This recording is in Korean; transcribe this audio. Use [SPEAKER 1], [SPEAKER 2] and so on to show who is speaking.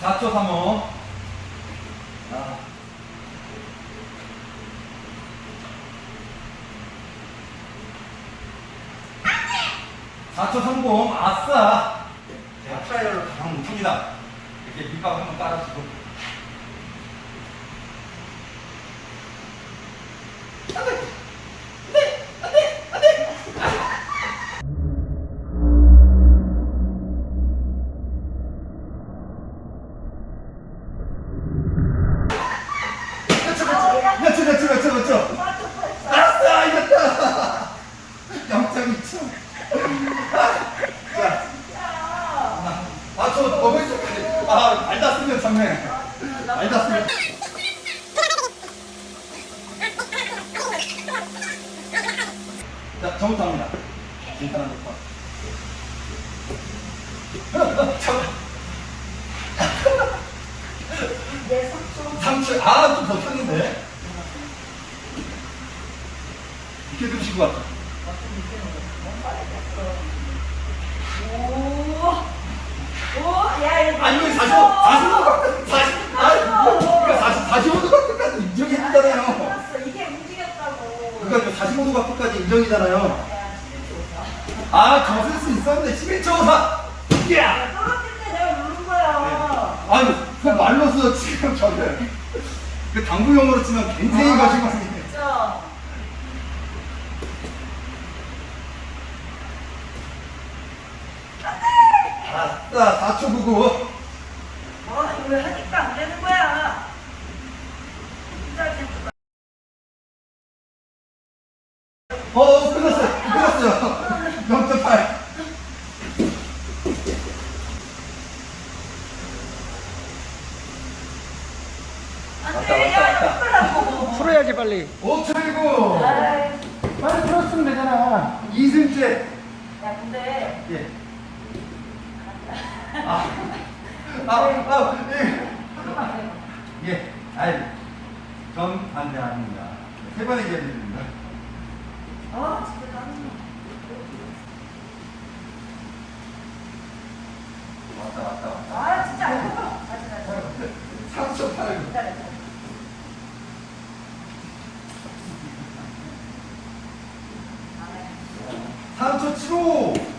[SPEAKER 1] 4초 3호. 아. 사초 성공, 아싸! 제가 트라이얼로 가장 못합니다. 이렇게 밑밥 한번 깔아주고. 몇 초, 몇 초. 아싸, 이겼다! 0.2초. 자, 아, 저 너무 익숙해. 아, 알다 쓰면 참네. 알다 쓰면. 자, 저부터 합니다. 괜찮은 것 잠깐.
[SPEAKER 2] 내 삼촌.
[SPEAKER 1] 삼촌, 아, 좀 버텼는데. 이렇게 드실 것 같아.
[SPEAKER 2] 오. 오, 야, 이거.
[SPEAKER 1] 아니, 왜 45, 45, 40, 아니, 그러니까 40, 45도 각도까지 인정이 있잖아요.
[SPEAKER 2] 알았어. 이게 움직였다고.
[SPEAKER 1] 그러니까 45도 각도까지 인정이잖아요.
[SPEAKER 2] 야, 11초.
[SPEAKER 1] 아, 저쓸수 있었는데 11초 4. 야!
[SPEAKER 2] 야, 떨어질 때 내가 누른 거야.
[SPEAKER 1] 아니, 그 말로서 지금 저를 그 당구 용어로 치면 갱생이 가지고
[SPEAKER 2] 진짜.
[SPEAKER 1] 아싸, 4초 99.
[SPEAKER 2] 아, 이거 왜 하니까 안 되는 거야. 진짜 진짜.
[SPEAKER 1] 어, 끝났어요. 끝났어요. 0.8.
[SPEAKER 2] 안
[SPEAKER 1] 왔다,
[SPEAKER 2] 돼,
[SPEAKER 1] 왔다,
[SPEAKER 2] 야,
[SPEAKER 1] 왔다.
[SPEAKER 2] 이거
[SPEAKER 3] 풀어야지 빨리.
[SPEAKER 1] 5초 19.
[SPEAKER 2] 아이,
[SPEAKER 1] 빨리 풀었으면 되잖아. 2승째.
[SPEAKER 2] 야, 근데.
[SPEAKER 1] 예. 아, 아, 아, 예. 예, 아이, 전 반대 아닙니다. 세 번의 기회드립니다.
[SPEAKER 2] 아, 진짜 짜증나.
[SPEAKER 1] 왔다, 왔다, 왔다.
[SPEAKER 2] 아, 진짜 안 돼. 아, 진짜.
[SPEAKER 1] 3초 8.
[SPEAKER 2] 기다려. 안 해.
[SPEAKER 1] 3초 7호.